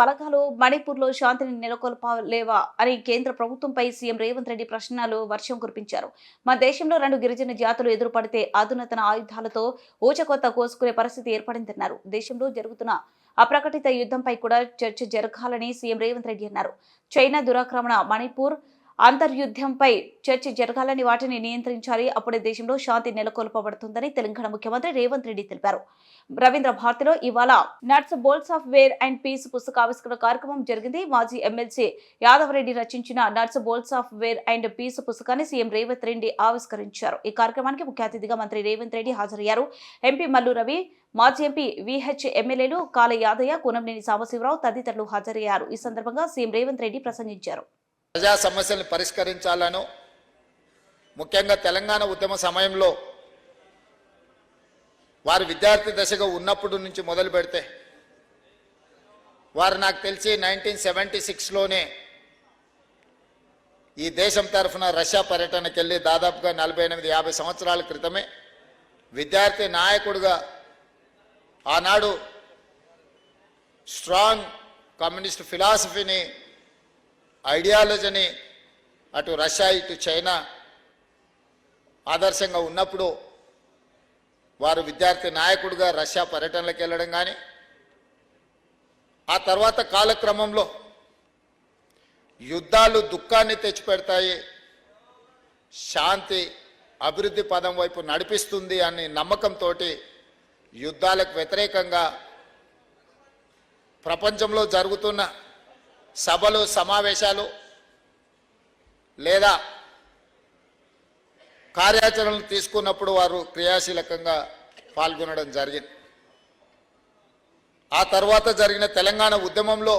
బలగాలు మణిపూర్లో శాంతిని నెలకొల్పలేవా అని కేంద్ర ప్రభుత్వంపై సీఎం రేవంత్ రెడ్డి ప్రశ్నలు వర్షం కురిపించారు. మన దేశంలో రెండు గిరిజన జాతులు ఎదురుపడితే అధునాతన ఆయుధాలతో ఊచకొత్త కోసుకునే పరిస్థితి ఏర్పడిందన్నారు. దేశంలో జరుగుతున్న అప్రకటిత యుద్ధంపై కూడా చర్చ జరగాలని సీఎం రేవంత్ రెడ్డి అన్నారు. చైనా దురాక్రమణ మణిపూర్ అంతర్యుద్ధంపై చర్చ జరగాలని వాటిని నియంత్రించాలి. అప్పుడే దేశంలో శాంతి నెలకొల్పబడుతుందని తెలంగాణ ముఖ్యమంత్రి రేవంత్ రెడ్డి తెలిపారు. రవీంద్ర భారతిలో ఇవాళ nuts bolts of war and peace పుస్తక ఆవిష్కరణ కార్యక్రమం జరిగింది. మాజీ ఎమ్మెల్సీ యాదవరెడ్డి రచించిన nuts bolts of war and peace పుస్తకాన్ని సీఎం రేవంత్ రెడ్డి ఆవిష్కరించారు. ఈ కార్యక్రమానికి ముఖ్య అతిథిగా మంత్రి రేవంత్ రెడ్డి హాజరయ్యారు. ఎంపీ మల్లు రవి మాజీ ఎంపీ విహెచ్ ఎమ్మెల్యేలు కాల యాదయ్య కూనంనేని సాంబశివరావు తదితరులు హాజరయ్యారు. ఈ సందర్భంగా సీఎం రేవంత్ రెడ్డి ప్రసంగించారు. ప్రజా సమస్యల్ని పరిష్కరించాలను. ముఖ్యంగా తెలంగాణ ఉద్యమ సమయంలో వారు విద్యార్థి దశగా ఉన్నప్పుడు నుంచి మొదలు పెడితే వారు నాకు తెలిసి నైన్టీన్ సెవెంటీ సిక్స్లోనే ఈ దేశం తరఫున రష్యా పర్యటనకి వెళ్ళి దాదాపుగా నలభై ఎనిమిది యాభై సంవత్సరాల క్రితమే విద్యార్థి నాయకుడుగా ఆనాడు స్ట్రాంగ్ కమ్యూనిస్ట్ ఫిలాసఫీని ఐడియాలజీని అటు రష్యా ఇటు చైనా ఆదర్శంగా ఉన్నప్పుడు వారు విద్యార్థి నాయకుడిగా రష్యా పర్యటనలకు వెళ్ళడం కానీ ఆ తర్వాత కాలక్రమంలో యుద్ధాలు దుఃఖాన్ని తెచ్చిపెడతాయి శాంతి అభివృద్ధి పదం వైపు నడిపిస్తుంది అనే నమ్మకంతో యుద్ధాలకు వ్యతిరేకంగా ప్రపంచంలో జరుగుతున్న సభలు సమావేశాలు లేదా కార్యాచరణలు తీసుకున్నప్పుడు వారు క్రియాశీలకంగా పాల్గొనడం జరిగింది. ఆ తర్వాత జరిగిన తెలంగాణ ఉద్యమంలో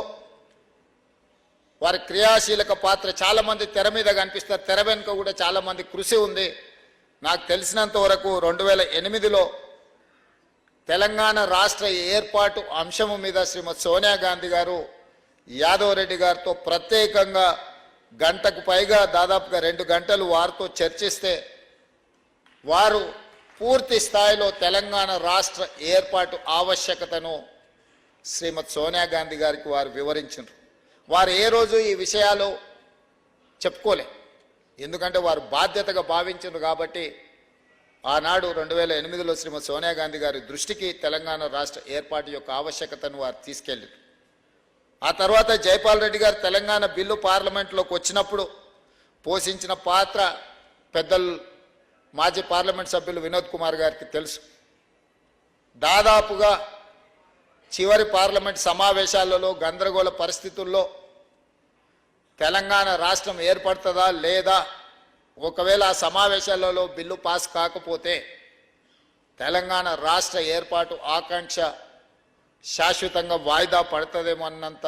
వారి క్రియాశీలక పాత్ర చాలామంది తెర మీద కనిపిస్తారు. తెర వెనుక కూడా చాలామంది కృషి ఉంది. నాకు తెలిసినంత వరకు రెండు వేల ఎనిమిదిలో తెలంగాణ రాష్ట్ర ఏర్పాటు అంశము మీద శ్రీమతి సోనియా గాంధీ గారు యాదవ్ రెడ్డి గారితో ప్రత్యేకంగా గంటకు పైగా దాదాపుగా రెండు గంటలు వారితో చర్చిస్తే వారు పూర్తి స్థాయిలో తెలంగాణ రాష్ట్ర ఏర్పాటు ఆవశ్యకతను శ్రీమతి సోనియా గాంధీ గారికి వారు వివరించారు వారు ఏ రోజు ఈ విషయాలు చెప్పుకోలే. ఎందుకంటే వారు బాధ్యతగా భావించారు కాబట్టి ఆనాడు రెండు వేల ఎనిమిదిలో శ్రీమతి సోనియా గాంధీ గారి దృష్టికి తెలంగాణ రాష్ట్ర ఏర్పాటు యొక్క ఆవశ్యకతను వారు తీసుకెళ్ళారు. ఆ తర్వాత జైపాల్ రెడ్డి గారు తెలంగాణ బిల్లు పార్లమెంట్లోకి వచ్చినప్పుడు పోషించిన పాత్ర పెద్దలు మాజీ పార్లమెంట్ సభ్యులు వినోద్ కుమార్ గారికి తెలుసు. దాదాపుగా చివరి పార్లమెంట్ సమావేశాలలో గందరగోళ పరిస్థితుల్లో తెలంగాణ రాష్ట్రం ఏర్పడుతుందా లేదా? ఒకవేళ ఆ సమావేశాలలో బిల్లు పాస్ కాకపోతే తెలంగాణ రాష్ట్ర ఏర్పాటు ఆకాంక్ష శాశ్వతంగా వాయిదా పడుతుందేమో అన్నంత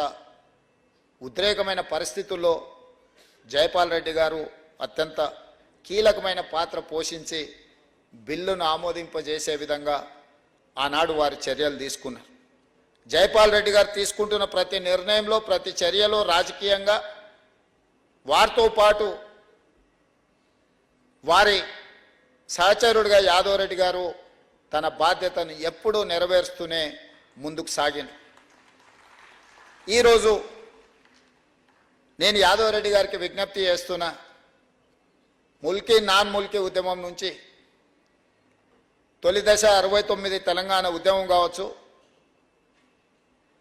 ఉద్రేకమైన పరిస్థితుల్లో జయపాల్ రెడ్డి గారు అత్యంత కీలకమైన పాత్ర పోషించి బిల్లును ఆమోదింపజేసే విధంగా ఆనాడు వారి చర్యలు తీసుకున్నారు. జయపాల్ రెడ్డి గారు తీసుకుంటున్న ప్రతి నిర్ణయంలో ప్రతి చర్యలో రాజకీయంగా వారితో పాటు వారి సహచరుడిగా యాదవ్ రెడ్డి గారు తన బాధ్యతను ఎప్పుడూ నెరవేరుస్తూనే ముందుకు సాగిండు ఈరోజు నేను యాదవ్ రెడ్డి గారికి విజ్ఞప్తి చేస్తున్నా ముల్కీ నాన్ ముల్కీ ఉద్యమం నుంచి తొలి దశ అరవై తొమ్మిది తెలంగాణ ఉద్యమం కావచ్చు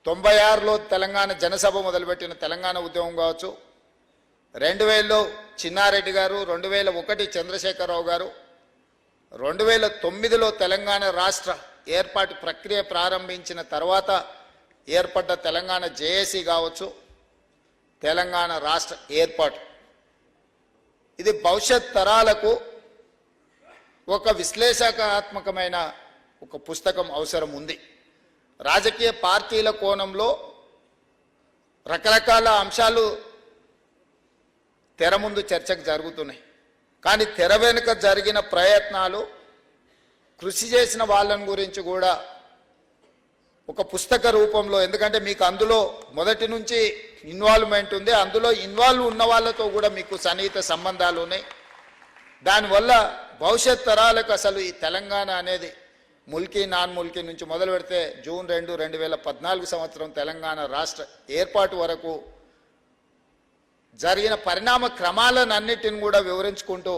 తొంభై ఆరులో తెలంగాణ జనసభ మొదలుపెట్టిన తెలంగాణ ఉద్యమం కావచ్చు రెండు వేలలో చిన్నారెడ్డి గారు రెండు వేల ఒకటి చంద్రశేఖరరావు గారు రెండు వేల తొమ్మిదిలో తెలంగాణ రాష్ట్ర ఏర్పాటు ప్రక్రియ ప్రారంభించిన తర్వాత ఏర్పడ్డ తెలంగాణ జేఏసీ కావచ్చు తెలంగాణ రాష్ట్ర ఏర్పాటు. ఇది భవిష్యత్ తరాలకు ఒక విశ్లేషకాత్మకమైన ఒక పుస్తకం అవసరం ఉంది. రాజకీయ పార్టీల కోణంలో రకరకాల అంశాలు తెర ముందు చర్చకు జరుగుతున్నాయి. కానీ తెర వెనుక జరిగిన ప్రయత్నాలు కృషి చేసిన వాళ్ళని గురించి కూడా ఒక పుస్తక రూపంలో ఎందుకంటే మీకు అందులో మొదటి నుంచి ఇన్వాల్వ్మెంట్ ఉంది. అందులో ఇన్వాల్వ్ ఉన్న వాళ్ళతో కూడా మీకు సన్నిహిత సంబంధాలు ఉన్నాయి. దానివల్ల భవిష్యత్ తరాలకు అసలు ఈ తెలంగాణ అనేది ముల్కీ నాన్ ముల్కీ నుంచి మొదలు పెడితే జూన్ రెండు రెండు వేల పద్నాలుగు సంవత్సరం తెలంగాణ రాష్ట్ర ఏర్పాటు వరకు జరిగిన పరిణామ క్రమాలన్నిటిని కూడా వివరించుకుంటూ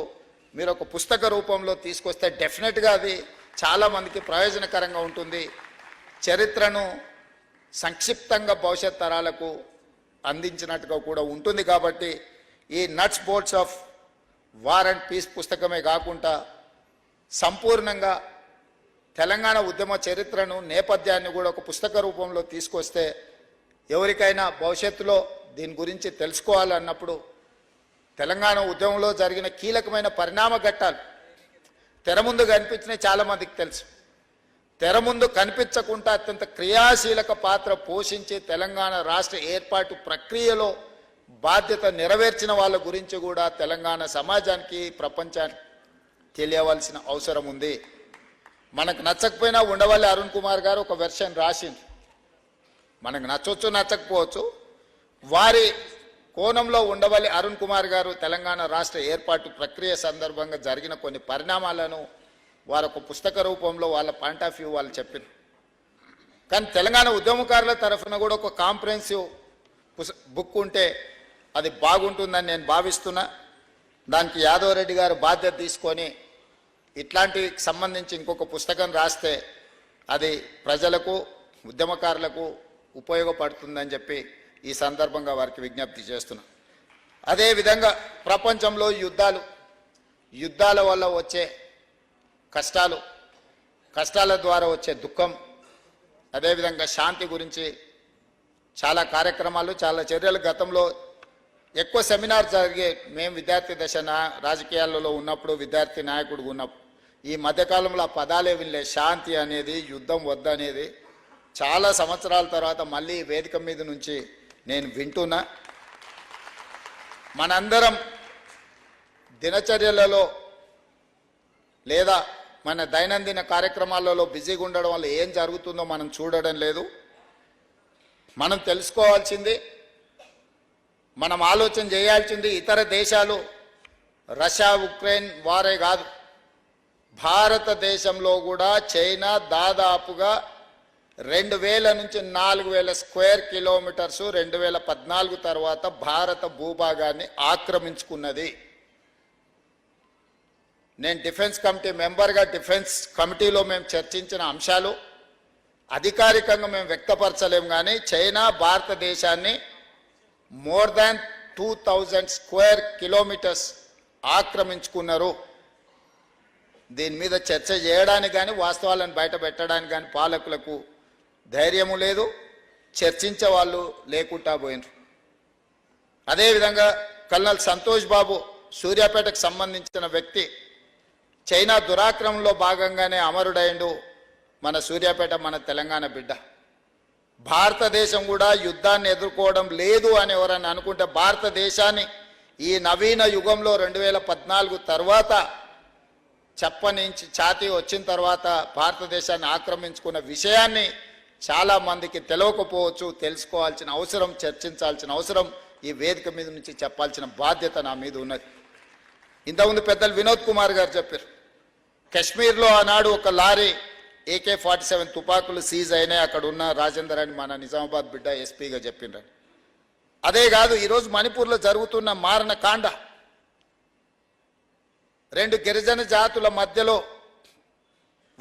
మీరు ఒక పుస్తక రూపంలో తీసుకొస్తే డెఫినెట్గా అది చాలామందికి ప్రయోజనకరంగా ఉంటుంది. చరిత్రను సంక్షిప్తంగా భవిష్యత్ తరాలకు అందించినట్టుగా కూడా ఉంటుంది కాబట్టి ఈ nuts bolts of war and peace పుస్తకమే కాకుండా సంపూర్ణంగా తెలంగాణ ఉద్యమ చరిత్రను నేపథ్యాన్ని కూడా ఒక పుస్తక రూపంలో తీసుకొస్తే ఎవరికైనా భవిష్యత్తులో దీని గురించి తెలుసుకోవాలన్నప్పుడు తెలంగాణ ఉద్యమంలో జరిగిన కీలకమైన పరిణామ ఘట్టాలు. తెర ముందు కనిపించినవి చాలామందికి తెలుసు. తెర ముందు కనిపించకుండా అత్యంత క్రియాశీలక పాత్ర పోషించి తెలంగాణ రాష్ట్ర ఏర్పాటు ప్రక్రియలో బాధ్యత నెరవేర్చిన వాళ్ళ గురించి కూడా తెలంగాణ సమాజానికి ప్రపంచానికి తెలియవలసిన అవసరం ఉంది. మనకు నచ్చకపోయినా ఉండవల్లి అరుణ్ కుమార్ గారు ఒక వెర్షన్ రాసింది మనకు నచ్చవచ్చు నచ్చకపోవచ్చు. వారి కోణంలో ఉండవల్లి అరుణ్ కుమార్ గారు తెలంగాణ రాష్ట్ర ఏర్పాటు ప్రక్రియ సందర్భంగా జరిగిన కొన్ని పరిణామాలను వారు ఒక పుస్తక రూపంలో వాళ్ళ పాయింట్ ఆఫ్ వ్యూ వాళ్ళు చెప్పారు కానీ తెలంగాణ ఉద్యమకారుల తరఫున కూడా ఒక కాంప్రహెన్సివ్ పుస్- బుక్ ఉంటే అది బాగుంటుందని నేను భావిస్తున్నా. దానికి యాదవ్ రెడ్డి గారు బాధ్యత తీసుకొని ఇట్లాంటి సంబంధించి ఇంకొక పుస్తకం రాస్తే అది ప్రజలకు ఉద్యమకారులకు ఉపయోగపడుతుందని చెప్పి ఈ సందర్భంగా వారికి విజ్ఞప్తి చేస్తున్నా. అదేవిధంగా ప్రపంచంలో యుద్ధాలు యుద్ధాల వల్ల వచ్చే కష్టాలు కష్టాల ద్వారా వచ్చే దుఃఖం అదేవిధంగా శాంతి గురించి చాలా కార్యక్రమాలు చాలా చర్యలు. గతంలో ఎక్కువ సెమినార్ జరిగే మేము విద్యార్థి దశ రాజకీయాలలో ఉన్నప్పుడు విద్యార్థి నాయకుడు ఉన్నప్పుడు ఈ మధ్యకాలంలో ఆ పదాలే వినలే శాంతి అనేది యుద్ధం వద్దనేది చాలా సంవత్సరాల తర్వాత మళ్ళీ వేదిక మీద నుంచి నేను వింటున్నా. మనందరం దినచర్యలలో లేదా మన దైనందిన కార్యక్రమాలలో బిజీగా ఉండడం వల్ల ఏం జరుగుతుందో మనం చూడడం లేదు. మనం తెలుసుకోవాల్సింది మనం ఆలోచన చేయాల్సింది ఇతర దేశాలు రష్యా ఉక్రెయిన్ వారే కాదు. భారతదేశంలో కూడా చైనా దాదాపుగా రెండు వేల నుంచి నాలుగు వేల స్క్వేర్ కిలోమీటర్స్ రెండు వేల పద్నాలుగు తర్వాత భారత భూభాగాన్ని ఆక్రమించుకున్నది. నేను డిఫెన్స్ కమిటీ మెంబర్గా డిఫెన్స్ కమిటీలో మేము చర్చించిన అంశాలు అధికారికంగా మేము వ్యక్తపరచలేము కానీ చైనా భారతదేశాన్ని more than two thousand square kilometres ఆక్రమించుకున్నారు. దీని మీద చర్చ చేయడానికి కానీ వాస్తవాలను బయట పెట్టడానికి కానీ పాలకులకు ధైర్యము లేదు చర్చించే వాళ్ళు లేకుండా పోయినరు. అదేవిధంగా కల్నల్ సంతోష్ బాబు సూర్యాపేటకు సంబంధించిన వ్యక్తి చైనా దురాక్రమంలో భాగంగానే అమరుడైండు మన సూర్యాపేట మన తెలంగాణ బిడ్డ. భారతదేశం కూడా యుద్ధాన్ని ఎదుర్కోవడం లేదు అని ఎవరన్నా అనుకుంటే భారతదేశాన్ని ఈ నవీన యుగంలో రెండు వేల పద్నాలుగు తర్వాత చెప్పనించి ఛాతీ వచ్చిన తర్వాత భారతదేశాన్ని ఆక్రమించుకున్న విషయాన్ని చాలా మందికి తెలియకపోవచ్చు తెలుసుకోవాల్సిన అవసరం చర్చించాల్సిన అవసరం ఈ వేదిక మీద నుంచి చెప్పాల్సిన బాధ్యత నా మీద ఉన్నది. ఇంతకుముందు పెద్దలు వినోద్ కుమార్ గారు చెప్పారు కశ్మీర్లో ఆనాడు ఒక లారీ ఏకే ఫార్టీ సెవెన్ తుపాకులు సీజ్ అయినాయి అక్కడ ఉన్న రాజేందర్ అని మన నిజామాబాద్ బిడ్డ ఎస్పీగా చెప్పిండ్రు. అదే కాదు ఈరోజు మణిపూర్లో జరుగుతున్న మారణ కాండ రెండు గిరిజన జాతుల మధ్యలో